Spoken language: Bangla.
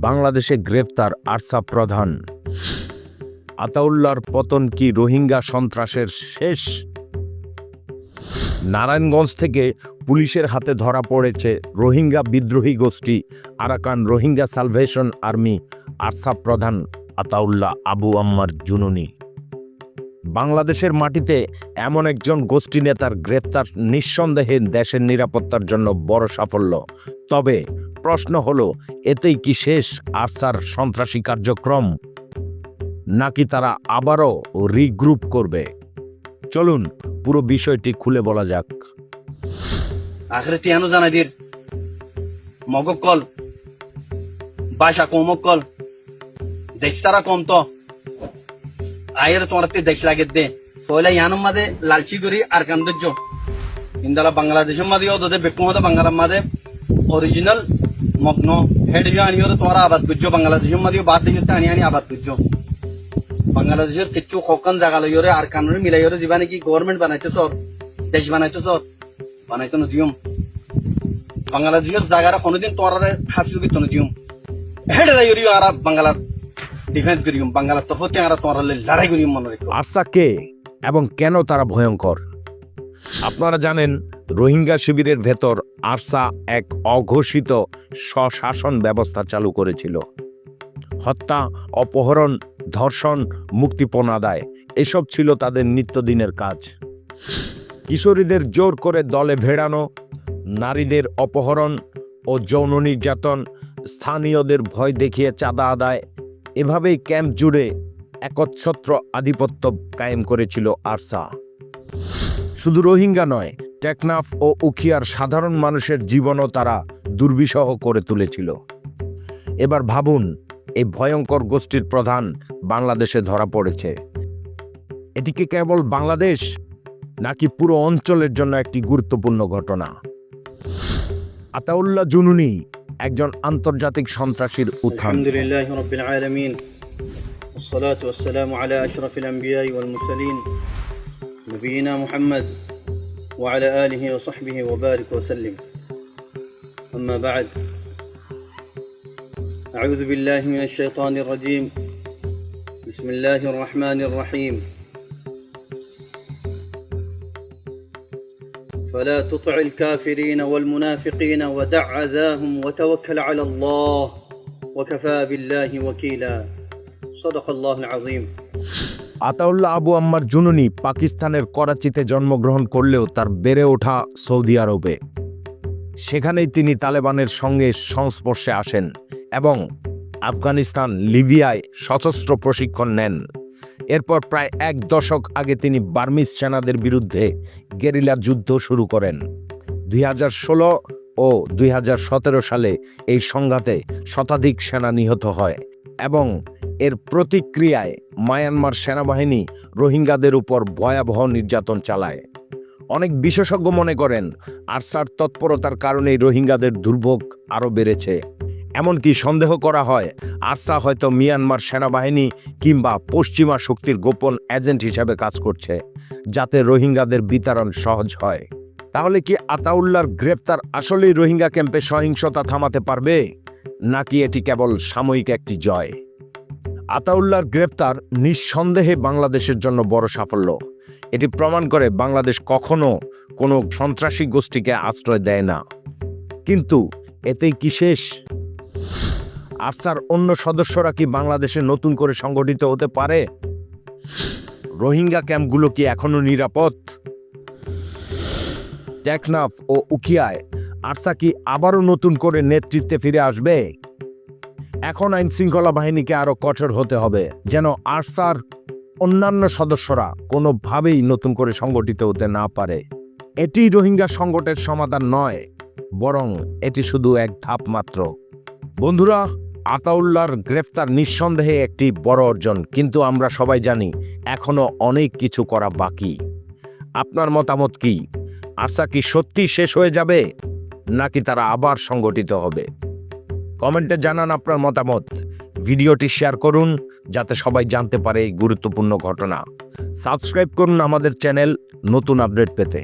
বাংলাদেশে গ্রেফতার আরসা প্রধান। আতাউল্লার পতন কি রোহিঙ্গা সন্ত্রাসের শেষ? নারায়ণগঞ্জ থেকে পুলিশের হাতে ধরা পড়েছে রোহিঙ্গা বিদ্রোহী গোষ্ঠী Arakan Rohingya salvation army, ARSA প্রধান আতাউল্লাহ আবু আম্মার জুনুনি। বাংলাদেশের মাটিতে এমন একজন গোষ্ঠী নেতার গ্রেপ্তার নিঃসন্দেহে দেশের নিরাপত্তার জন্য বড় সাফল্য। তবে প্রশ্ন হলো, এতেই কি শেষ আরসার সন্ত্রাসী কার্যক্রম? নাকি তারা আবারও রিগ্রুপ করবে? চলুন, পুরো বিষয়টি খুলে বলা যাক। আখরে তিয়ানো জানাই দির মগক কল বাসা কমক কল দেশ তারা কম তো। আয়ের তোমার তে দেশ লাগে দে ফয়লা ইয়ানুম মাদে লালচি করি আর কান্দর্য ইন্দালা বাংলাদেশের মাদে ওদের বেকুম হতে বাংলার মাদে। অরিজিনাল মগ্ন হেড ভিউ আনি হতে তোমার আবাদ করছ বাংলাদেশের মাদে বাদ দেশ আনি আনি আবাদ করছ বাংলাদেশের কিচ্ছু খকান জায়গা লই আর কানুনি মিলাই হরে দিবা নাকি গভর্নমেন্ট বানাইছে সর দেশ বানাইছে সর বানাইতো নদিয়ম বাংলাদেশের জায়গাটা কোনোদিন তোমার হাসিল করতো নদিয়ম হেডে করিও আর বাংলার ডিফেন্স করি করিম বাংলার তফতে আর তোমার লড়াই করিম মনে রেখো। আরসা কে এবং কেন তারা ভয়ঙ্কর? আপনারা জানেন, রোহিঙ্গা শিবিরের ভেতর আরসা এক অঘোষিত স্বশাসন ব্যবস্থা চালু করেছিল। হত্যা, অপহরণ, ধর্ষণ, মুক্তিপণ আদায়, এসব ছিল তাদের নিত্যদিনের কাজ। কিশোরীদের জোর করে দলে ভেড়ানো, নারীদের অপহরণ ও যৌন নির্যাতন স্থানীয়দের ভয় দেখিয়ে চাঁদা আদায় এভাবেই ক্যাম্প জুড়ে একচ্ছত্র আধিপত্য কায়েম করেছিল আরসা। শুধু রোহিঙ্গা নয়, টেকনাফ ও উখিয়ার সাধারণ মানুষের জীবনও তারা দুর্বিষহ করে তুলেছিল। এবার ভাবুন, এই ভয়ঙ্কর গোষ্ঠীর প্রধান বাংলাদেশে ধরা পড়েছে। এটিকে কেবল বাংলাদেশ, নাকি পুরো অঞ্চলের জন্য একটি গুরুত্বপূর্ণ ঘটনা? আতাউল্লাহ জুনুনি একজন আন্তর্জাতিক সন্ত্রাসীর উত্থান الحمد لله رب العالمين والصلاة والسلام على أشرف الأنبياء والمرسلين نبينا محمد وعلى آله وصحبه وبارك وسلم أما بعد أعوذ بالله من الشيطان الرجيم بسم الله الرحمن الرحيم فلا تطع الكافرين والمنافقين ودع أذاهم وتوكل على الله وكفى بالله وكيلا صدق الله العظيم আতাউল্লাহ আবু আম্মার জুনুনি পাকিস্তানের করাচিতে জন্মগ্রহণ করলেও তার বেড়ে ওঠা সৌদি আরবে সেখানেই তিনি তালেবানের সঙ্গে সংস্পর্শে আসেন এবং আফগানিস্তান লিবিয়ায় সশস্ত্র প্রশিক্ষণ নেন এরপর প্রায় এক দশক আগে তিনি বার্মিস সেনাদের বিরুদ্ধে গেরিলা যুদ্ধ শুরু করেন। দুই হাজার ষোলো ও দুই হাজার সতেরো সালে এই সংঘাতে শতাধিক সেনা নিহত হয় এবং এর প্রতিক্রিয়ায় মায়ানমার সেনাবাহিনী রোহিঙ্গাদের উপর ভয়াবহ নির্যাতন চালায়। অনেক বিশেষজ্ঞ মনে করেন, আরসার তৎপরতার কারণেই রোহিঙ্গাদের দুর্ভোগ আরও বেড়েছে। এমনকি সন্দেহ করা হয় আরসা হয়তো মিয়ানমার সেনাবাহিনী কিংবা পশ্চিমা শক্তির গোপন এজেন্ট হিসেবে কাজ করছে, যাতে রোহিঙ্গাদের বিতরণ সহজ হয়। তাহলে কি আতাউল্লাহর গ্রেফতার আসলেই রোহিঙ্গা ক্যাম্পে সহিংসতা থামাতে পারবে? নাকি এটি কেবল সাময়িক একটি জয়? আতাউল্লাহর গ্রেফতার নিঃসন্দেহে বাংলাদেশের জন্য বড় সাফল্য। এটি প্রমাণ করে বাংলাদেশ কখনো কোনো সন্ত্রাসী গোষ্ঠীকে আশ্রয় দেয় না। কিন্তু এতেই কি শেষ? আসার অন্য সদস্যরা কি বাংলাদেশে নতুন করে সংগঠিত হতে পারে? রোহিঙ্গা ক্যাম্পগুলো কি এখনও নিরাপদ? টেকনাফ ও উকিয়ায় আরসা কি আবারও নতুন করে নেতৃত্বে ফিরে আসবে? এখন আইন শৃঙ্খলা বাহিনীকে আরও কঠোর হতে হবে, যেন আরসার অন্যান্য সদস্যরা কোনোভাবেই নতুন করে সংগঠিত হতে না পারে। এটি রোহিঙ্গা সংকটের সমাধান নয়, বরং এটি শুধু এক ধাপ মাত্র। বন্ধুরা আতাউল্লাহর গ্রেফতার নিঃসন্দেহে একটি বড় অর্জন, কিন্তু আমরা সবাই জানি এখনও অনেক কিছু করা বাকি। আপনার মতামত কি? আশা কি সত্যি শেষ হয়ে যাবে, নাকি তারা আবার সংগঠিত হবে? কমেন্টে জানান আপনার মতামত। ভিডিওটি শেয়ার করুন, যাতে সবাই জানতে পারে এই গুরুত্বপূর্ণ ঘটনা। সাবস্ক্রাইব করুন আমাদের চ্যানেল নতুন আপডেট পেতে।